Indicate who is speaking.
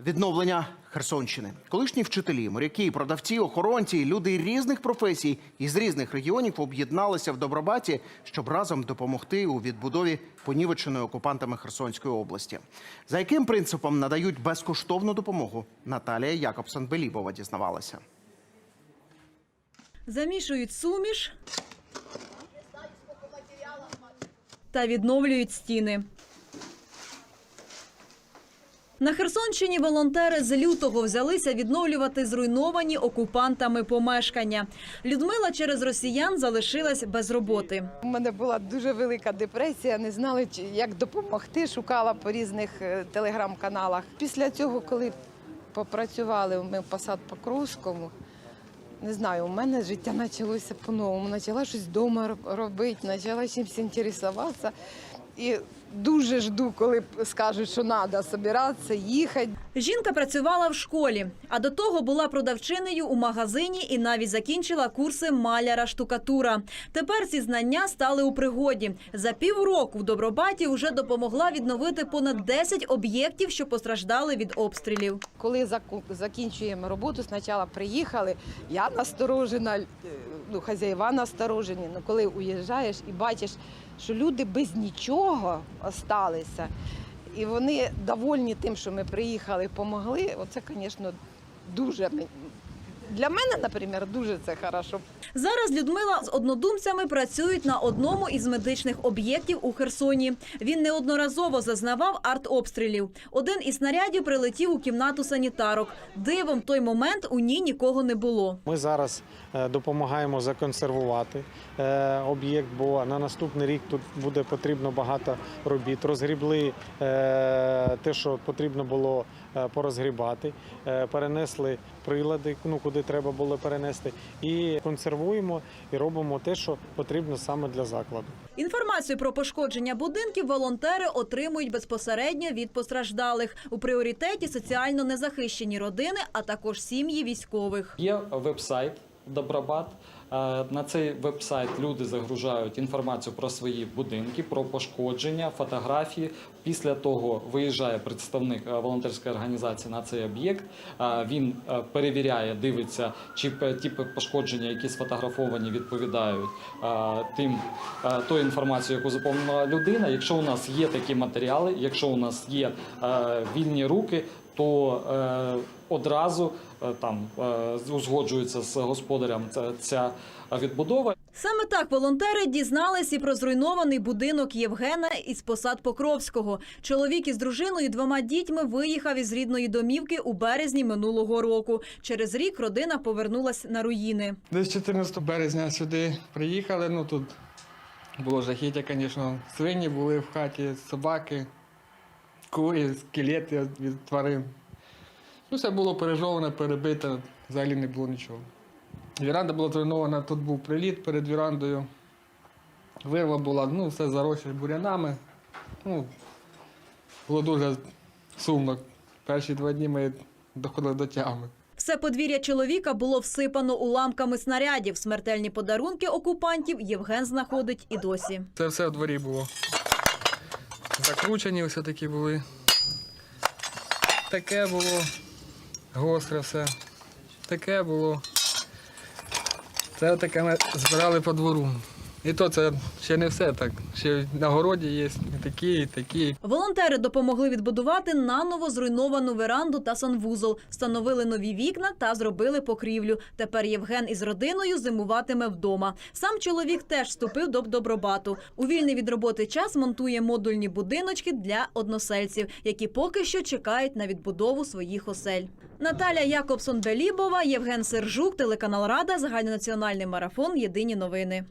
Speaker 1: Відновлення Херсонщини. Колишні вчителі, моряки, продавці, охоронці, люди різних професій із різних регіонів об'єдналися в Добробаті, щоб разом допомогти у відбудові понівеченої окупантами Херсонської області. За яким принципом надають безкоштовну допомогу? Наталія Якобсон Белібова дізнавалася.
Speaker 2: Замішують суміш та відновлюють стіни. На Херсонщині волонтери з лютого взялися відновлювати зруйновані окупантами помешкання. Людмила через росіян залишилась без роботи.
Speaker 3: У мене була дуже велика депресія, не знала, чи- як допомогти, шукала по різних е, телеграм-каналах. Після цього, коли попрацювали ми в посад Покровському, не знаю, у мене життя почалося по-новому. Почала щось вдома робити, почала чимось інтересуватися. І дуже жду, коли скажуть, що треба збиратися, їхати.
Speaker 2: Жінка працювала в школі, а до того була продавчинею у магазині і навіть закінчила курси маляра штукатура. Тепер ці знання стали у пригоді. За півроку в Добробаті вже допомогла відновити понад 10 об'єктів, що постраждали від обстрілів.
Speaker 3: Коли закінчуємо роботу, спочатку приїхали, я насторожена, е, ну, хазяїва насторожені. Ну, коли уїжджаєш і бачиш, що люди без нічого осталися, і вони довольні тим, що ми приїхали, допомогли, оце, звісно, дуже для мене, наприклад, дуже це хорошо.
Speaker 2: Зараз Людмила з однодумцями працюють на одному із медичних об'єктів у Херсоні. Він неодноразово зазнавав артобстрілів. Один із снарядів прилетів у кімнату санітарок. Дивом в той момент у ній нікого не було.
Speaker 4: Ми зараз е, допомагаємо законсервувати е, об'єкт, бо на наступний рік тут буде потрібно багато робіт. Розгрібли е, те, що потрібно було порозгрібати, е, перенесли прилади, ну куди треба було перенести, і консервуємо і робимо те, що потрібно саме для закладу.
Speaker 2: Інформацію про пошкодження будинків волонтери отримують безпосередньо від постраждалих. У пріоритеті соціально незахищені родини, а також сім'ї військових.
Speaker 5: Є веб-сайт Добробат. Е, На цей веб-сайт люди загружають інформацію про свої будинки, про пошкодження, фотографії. Після того виїжджає представник е, волонтерської організації на цей об'єкт. Е, Він перевіряє, дивиться, чи ті пошкодження, які сфотографовані, відповідають тим тої інформації, яку заповнила людина. Якщо у нас є такі матеріали, якщо у нас є вільні руки, то одразу там е, узгоджується з господарем ця, ця відбудова.
Speaker 2: Саме так волонтери дізнались і про зруйнований будинок Євгена із посад Покровського. Чоловік із дружиною і двома дітьми виїхав із рідної домівки у березні минулого року. Через рік родина повернулась на руїни.
Speaker 6: Десь 14 березня сюди приїхали. Ну тут було жахіття, звісно. Свині були в хаті, собаки, курі, скелети від тварин. Ну, все було пережоване, перебите, взагалі не було нічого. Віранда була зруйнована, тут був приліт перед вірандою. Вирва була, ну, все заросше бурянами. Ну, було дуже сумно. Перші два дні ми доходили до тями.
Speaker 2: Все подвір'я чоловіка було всипано уламками снарядів. Смертельні подарунки окупантів Євген знаходить і досі.
Speaker 6: Це все в дворі було. Закручені все такі були. Таке було. Гостре все. Таке було. Це таке ми збирали по двору. І то це ще не все так. Ще на городі є і такі, і такі.
Speaker 2: Волонтери допомогли відбудувати наново зруйновану веранду та санвузол, встановили нові вікна та зробили покрівлю. Тепер Євген із родиною зимуватиме вдома. Сам чоловік теж вступив до добробату. У вільний від роботи час монтує модульні будиночки для односельців, які поки що чекають на відбудову своїх осель. Наталя Якобсон Белібова, Євген Сержук, телеканал Рада, загальнонаціональний марафон. Єдині новини.